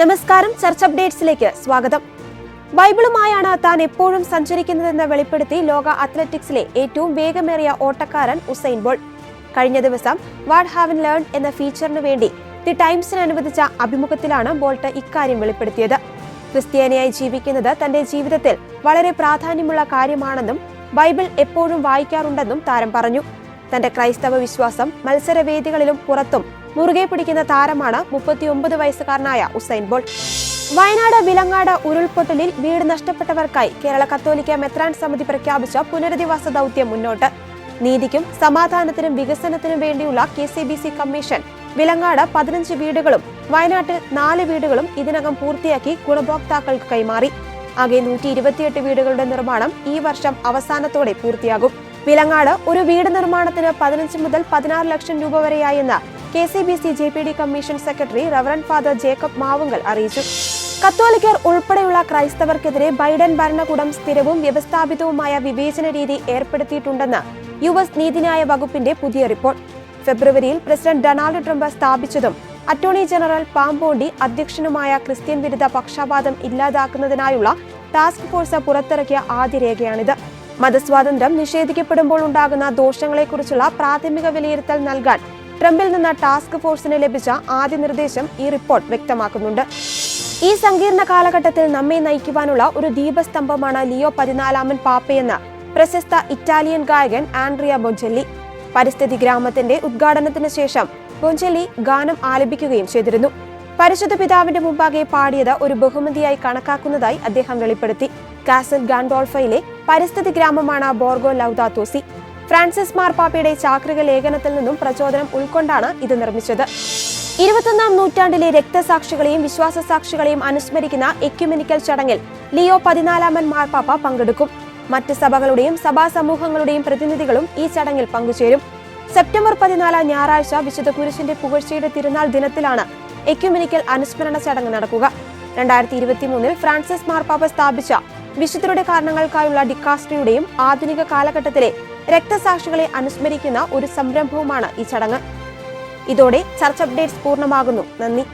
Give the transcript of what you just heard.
നമസ്കാരം. ചർച്ച് അപ്ഡേറ്റ്സിലേക്ക് സ്വാഗതം. ബൈബിളുമായാണ് താൻ എപ്പോഴും സഞ്ചരിക്കുന്നതെന്ന് വെളിപ്പെടുത്തി ലോക അത്ലറ്റിക്സിലെ ഏറ്റവും വേഗമേറിയ ഓട്ടക്കാരൻ ഉസൈൻ ബോൾ. കഴിഞ്ഞ ദിവസം വാട്ട് ഹാവ് ലേൺ എന്ന ഫീച്ചറിനു വേണ്ടി ദി ടൈംസിന് അനുവദിച്ച അഭിമുഖത്തിലാണ് ബോൾട്ട് ഇക്കാര്യം വെളിപ്പെടുത്തിയത്. ക്രിസ്ത്യാനിയായി ജീവിക്കുന്നത് തന്റെ ജീവിതത്തിൽ വളരെ പ്രാധാന്യമുള്ള കാര്യമാണെന്നും ബൈബിൾ എപ്പോഴും വായിക്കാറുണ്ടെന്നും താരം പറഞ്ഞു. തന്റെ ക്രൈസ്തവ വിശ്വാസം മത്സരവേദികളിലും പുറത്തും മുറുകെ പിടിക്കുന്ന താരമാണ് മുപ്പത്തിയൊമ്പത് വയസ്സുകാരനായ ഉസൈൻ ബോൾട്ട് വയനാട് വിലങ്ങാട് ഉരുൾപൊട്ടലിൽ വീട് നഷ്ടപ്പെട്ടവർക്കായി കേരള കത്തോലിക്ക മെത്രാൻ സമിതി പ്രഖ്യാപിച്ച പുനരധിവാസ ദൗത്യം മുന്നോട്ട്. നീതിക്കും സമാധാനത്തിനും വികസനത്തിനും വേണ്ടിയുള്ള K C B C commission Vilangad പതിനഞ്ച് വീടുകളും വയനാട്ടിൽ നാല് വീടുകളും ഇതിനകം പൂർത്തിയാക്കി ഗുണഭോക്താക്കൾക്ക് കൈമാറി. ആകെ നൂറ്റി ഇരുപത്തിയെട്ട് വീടുകളുടെ നിർമ്മാണം ഈ വർഷം അവസാനത്തോടെ പൂർത്തിയാകും. വിലങ്ങാട് ഒരു വീട് നിർമ്മാണത്തിന് പതിനഞ്ച് മുതൽ പതിനാറ് ലക്ഷം രൂപ വരെയായെന്ന് K C B C J P D commission secretary reverend father Jacob Mavunkal അറിയിച്ചു. കത്തോലിക്കർ ഉൾപ്പെടെയുള്ള ക്രൈസ്തവർക്കെതിരെ ബൈഡൻ ഭരണകൂടം സ്ഥിരവും വ്യവസ്ഥാപിതവുമായ വിവേചന രീതി ഏർപ്പെടുത്തിയിട്ടുണ്ടെന്ന് യു എസ് നീതിന്യായ വകുപ്പിന്റെ പുതിയ റിപ്പോർട്ട്. ഫെബ്രുവരിയിൽ പ്രസിഡന്റ് ഡൊണാൾഡ് ട്രംപ് സ്ഥാപിച്ചതും അറ്റോർണി ജനറൽ പാമ്പോണ്ടി അധ്യക്ഷനുമായ ക്രിസ്ത്യൻ വിരുദ്ധ പക്ഷപാതം ഇല്ലാതാക്കുന്നതിനായുള്ള ടാസ്ക് ഫോഴ്സ് പുറത്തിറക്കിയ ആദ്യ രേഖയാണിത്. മതസ്വാതന്ത്ര്യം നിഷേധിക്കപ്പെടുമ്പോൾ ഉണ്ടാകുന്ന ദോഷങ്ങളെക്കുറിച്ചുള്ള പ്രാഥമിക വിലയിരുത്തൽ നൽകാൻ ട്രംപിൽ നിന്ന് ടാസ്ക് ഫോഴ്സിന് ലഭിച്ച ആദ്യ നിർദ്ദേശം ഈ റിപ്പോർട്ട് വ്യക്തമാക്കുന്നുണ്ട്. ഈ സങ്കീർണ കാലഘട്ടത്തിൽ നമ്മെ നയിക്കുവാനുള്ള ഒരു ദീപസ്തംഭമാണ് ലിയോ പതിനാലാമൻ പാപ്പയെന്ന് പ്രശസ്ത ഇറ്റാലിയൻ ഗായകൻ ആൻഡ്രിയ ബൊഞ്ചെല്ലി. പരിസ്ഥിതി ഗ്രാമത്തിന്റെ ഉദ്ഘാടനത്തിന് ശേഷം ബൊഞ്ചെല്ലി ഗാനം ആലപിക്കുകയും ചെയ്തിരുന്നു. പരിശുദ്ധ പിതാവിന്റെ മുമ്പാകെ പാടിയത് ഒരു ബഹുമതിയായി കണക്കാക്കുന്നതായി അദ്ദേഹം വെളിപ്പെടുത്തി. കാസൽ ഗാൻഡോൾഫയിലെ പരിസ്ഥിതി ഗ്രാമമാണ് ബോർഗോ ലൗദാത്തോസി ഫ്രാൻസിസ് മാർപ്പാപ്പയുടെ ചാക്രിക ലേഖനത്തിൽ നിന്നും പ്രചോദനം ഉൾക്കൊണ്ടാണ് ഇത് നിർമ്മിച്ചത്. ഇരുപത്തൊന്നാം നൂറ്റാണ്ടിലെ രക്തസാക്ഷികളെയും വിശ്വാസ സാക്ഷികളെയും അനുസ്മരിക്കുന്ന എക്യുമെനിക്കൽ ചടങ്ങിൽ ലിയോ പതിനാലാമൻ മാർപ്പാപ്പ പങ്കെടുക്കും. മറ്റ് സഭകളുടെയും സഭാ സമൂഹങ്ങളുടെയും പ്രതിനിധികളും ഈ ചടങ്ങിൽ പങ്കുചേരും. സെപ്റ്റംബർ പതിനാലാം ഞായറാഴ്ച വിശുദ്ധ കുരിശിന്റെ പുകഴ്ചയുടെ തിരുനാൾ ദിനത്തിലാണ് എക്യുമെനിക്കൽ അനുസ്മരണ ചടങ്ങ് നടക്കുക. രണ്ടായിരത്തി ഇരുപത്തിമൂന്നിൽ ഫ്രാൻസിസ് മാർപ്പാപ്പ സ്ഥാപിച്ച വിശുദ്ധരുടെ കാരണങ്ങൾക്കായുള്ള ഡിക്കാസ്ട്രിയുടെയും ആധുനിക കാലഘട്ടത്തിലെ രക്തസാക്ഷികളെ അനുസ്മരിക്കുന്ന ഒരു സംരംഭവുമാണ് ഈ ചടങ്ങ്. ഇതോടെ ചർച്ച് അപ്ഡേറ്റ്സ് പൂർണമാകുന്നു. നന്ദി.